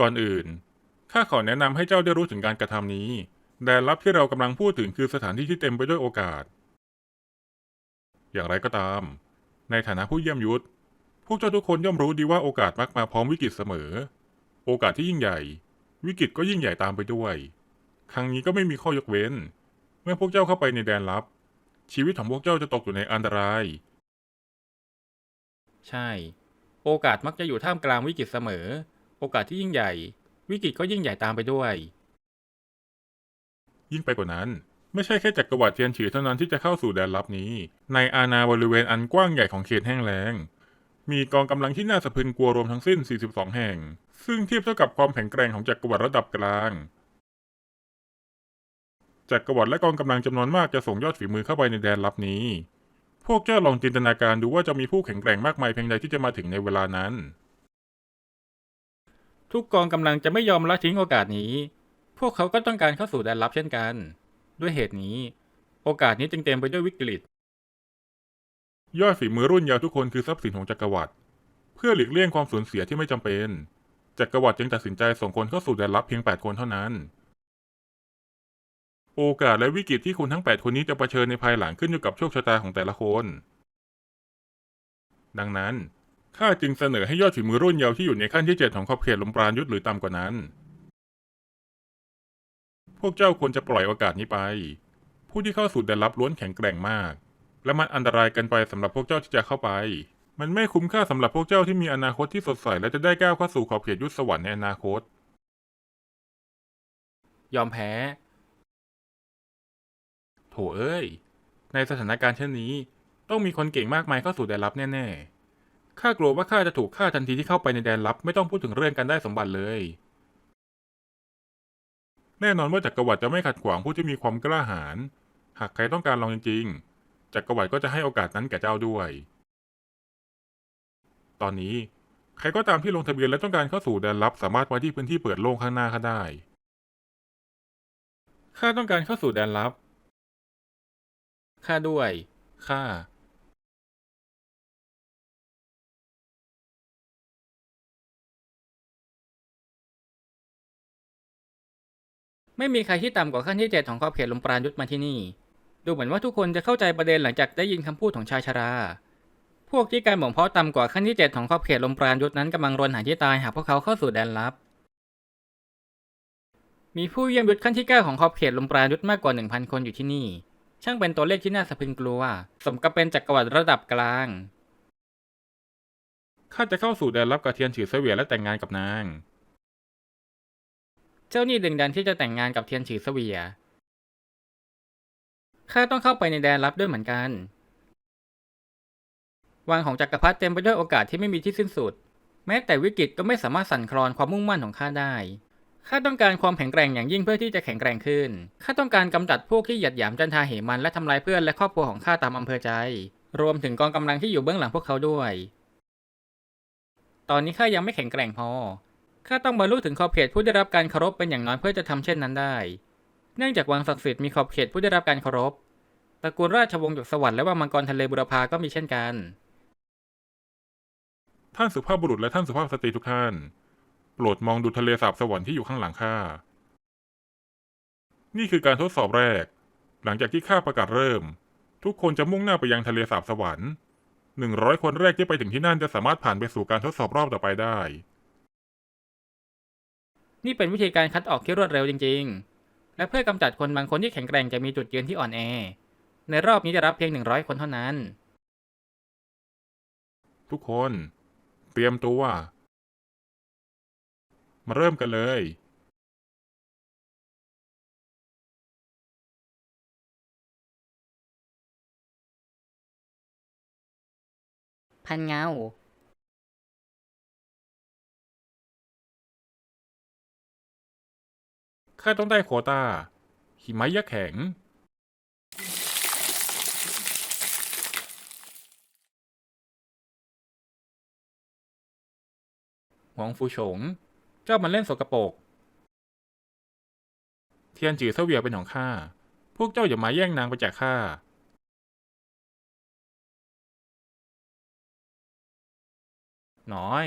ก่อนอื่น ข้าขอแนะนำให้เจ้าได้รู้ถึงการกระทำนี้ แดนลับที่เรากำลังพูดถึงคือสถานที่ที่เต็มไปด้วยโอกาส อย่างไรก็ตาม ในฐานะผู้เยี่ยมยุทธ พวกเจ้าทุกคนย่อมรู้ดีว่าโอกาสมักมาพร้อมวิกฤตเสมอ โอกาสที่ยิ่งใหญ่ วิกฤตก็ยิ่งใหญ่ตามไปด้วย ครั้งนี้ก็ไม่มีข้อยกเว้น เมื่อพวกเจ้าเข้าไปในแดนลับ ชีวิตของพวกเจ้าจะตกอยู่ในอันตราย ใช่ โอกาสมักจะอยู่ท่ามกลางวิกฤตเสมอ โอกาสที่ยิ่งใหญ่ วิกฤตก็ยิ่งใหญ่ตามไปด้วย ยิ่งไปกว่านั้น ไม่ใช่แค่จักรวรรดิเทียนฉือเท่านั้นที่จะเข้าสู่แดนลับนี้ ในอาณาบริเวณอันกว้างใหญ่ของเขตแห้งแล้ง มีกองกำลังที่น่าสะพรึงกลัวรวมทั้งสิ้น 42 แห่ง ซึ่งเทียบเท่ากับความแข็งแกร่งของจักรวรรดิระดับกลางจักรวรรดิและกองกำลังจำนวนมากจะส่งยอดฝีมือเข้าไปในแดนลับนี้ พวกเจ้าลองจินตนาการดูว่าจะมีผู้แข็งแกร่งมากมายเพียงใดที่จะมาถึงในเวลานั้น ทุกกองกำลังจะไม่ยอมละทิ้งโอกาสนี้ พวกเขาก็ต้องการเข้าสู่แดนลับเช่นกัน ด้วยเหตุนี้ โอกาสนี้จึงเต็มไปด้วยวิกฤต ยอดฝีมือรุ่นยาวทุกคนคือทรัพย์สินของจักรวรรดิเพื่อหลีกเลี่ยงความสูญเสียที่ไม่จำเป็น จักรวรรดิจึงตัดสินใจส่งคนเข้าสู่แดนลับเพียง 8 คนเท่านั้น โอกาสและวิกฤตที่คุณทั้ง 8 คนนี้จะเผชิญในภายหลังขึ้นอยู่กับโชคชะตาของแต่ละคน ดังนั้น ข้าจึงเสนอให้ยอดฝีมือรุ่นเยาว์ที่อยู่ในขั้นที่7ของขอบเขตลมปราณยุทธหรือต่ำกว่านั้น พวกเจ้าควรจะปล่อยโอกาสนี้ไป ผู้ที่เข้าสู่แดนลับล้วนแข็งแกร่งมาก และมันอันตรายเกินไปสำหรับพวกเจ้าที่จะเข้าไป มันไม่คุ้มค่าสำหรับพวกเจ้าที่มีอนาคตที่สดใสและจะได้ก้าวเข้าสู่ขอบเขตยุทธสวรรค์ในอนาคต ยอมแพ้ โถเอ้ย ในสถานการณ์เช่นนี้ ต้องมีคนเก่งมากมายเข้าสู่แดนลับแน่ๆ ข้ากลัวว่าข้าจะถูกฆ่าทันทีที่เข้าไปในแดนลับ ไม่ต้องพูดถึงเรื่องการได้สมบัติเลย แน่นอนว่าจักรวรรดิจะไม่ขัดขวางผู้ที่มีความกล้าหาญ หากใครต้องการลองจริงๆ จักรวรรดิก็จะให้โอกาสนั้นแก่เจ้าด้วย ตอนนี้ใครก็ตามที่ลงทะเบียนและต้องการเข้าสู่แดนลับ สามารถมาที่พื้นที่เปิดโล่งข้างหน้าข้าได้ ข้าต้องการเข้าสู่แดนลับ ข้าด้วย ข้า ไม่มีใครที่ต่ำกว่าขั้นที่เจ็ดของขอบเขตลมปราณยุทธมาที่นี่ ดูเหมือนว่าทุกคนจะเข้าใจประเด็นหลังจากได้ยินคำพูดของชายชรา พวกที่การบ่มเพาะต่ำกว่าขั้นที่เจ็ดของขอบเขตลมปราณยุทธนั้นกำลังรนหาที่ตายหากพวกเขาเข้าสู่แดนลับ มีผู้เยี่ยมยุทธขั้นที่เก้าของขอบเขตลมปราณยุทธมากกว่าหนึ่งพันคนอยู่ที่นี่ ช่างเป็นตัวเลขที่น่าสะพรึงกลัว สมกับเป็นจักรวรรดิระดับกลางข้าจะเข้าสู่แดนลับกับเทียนฉือเสวียนและแต่งงานกับนาง เจ้านี่ดึงดันที่จะแต่งงานกับเทียนฉือเสวีย ข้าต้องเข้าไปในแดนลับด้วยเหมือนกัน วังของจักรพรรดิเต็มไปด้วยโอกาสที่ไม่มีที่สิ้นสุด แม้แต่วิกฤตก็ไม่สามารถสั่นคลอนความมุ่งมั่นของข้าได้ ข้าต้องการความแข็งแกร่งอย่างยิ่งเพื่อที่จะแข็งแกร่งขึ้น ข้าต้องการกำจัดพวกที่หยัดหยามจันทาเหมันและทำลายเพื่อนและครอบครัวของข้าตามอำเภอใจ รวมถึงกองกำลังที่อยู่เบื้องหลังพวกเขาด้วย ตอนนี้ข้ายังไม่แข็งแกร่งพอ ข้าต้องบรรลุถึงขอบเขตผู้ได้รับการเคารพเป็นอย่างน้อยเพื่อจะทำเช่นนั้นได้ เนื่องจากวังศักดิ์สิทธิ์มีขอบเขตผู้ได้รับการเคารพ ตระกูลราชวงศ์หยกสวรรค์และวังมังกรทะเลบุรพาก็มีเช่นกัน ท่านสุภาพบุรุษและท่านสุภาพสตรีทุกท่าน โปรดมองดูทะเลสาบสวรรค์ที่อยู่ข้างหลังข้า นี่คือการทดสอบแรก หลังจากที่ข้าประกาศเริ่ม ทุกคนจะมุ่งหน้าไปยังทะเลสาบสวรรค์หนึ่งร้อยคนแรกที่ไปถึงที่นั่นจะสามารถผ่านไปสู่การทดสอบรอบต่อไปได้ นี่เป็นวิธีการคัดออกที่รวดเร็วจริง ๆ และเพื่อกำจัดคนบางคนที่แข็งแกร่งจะมีจุดยืนที่อ่อนแอ ในรอบนี้จะรับเพียงหนึ่งร้อยคนเท่านั้น ทุกคน เตรียมตัว มาเริ่มกันเลย พันเงา ข้าต้องได้โควตาหิมะยักษ์แข็ง หวงฟูฉง เจ้ามันเล่นสกปรก เทียนจือเสวียเป็นของข้า พวกเจ้าอย่ามาแย่งนางไปจากข้าน้อย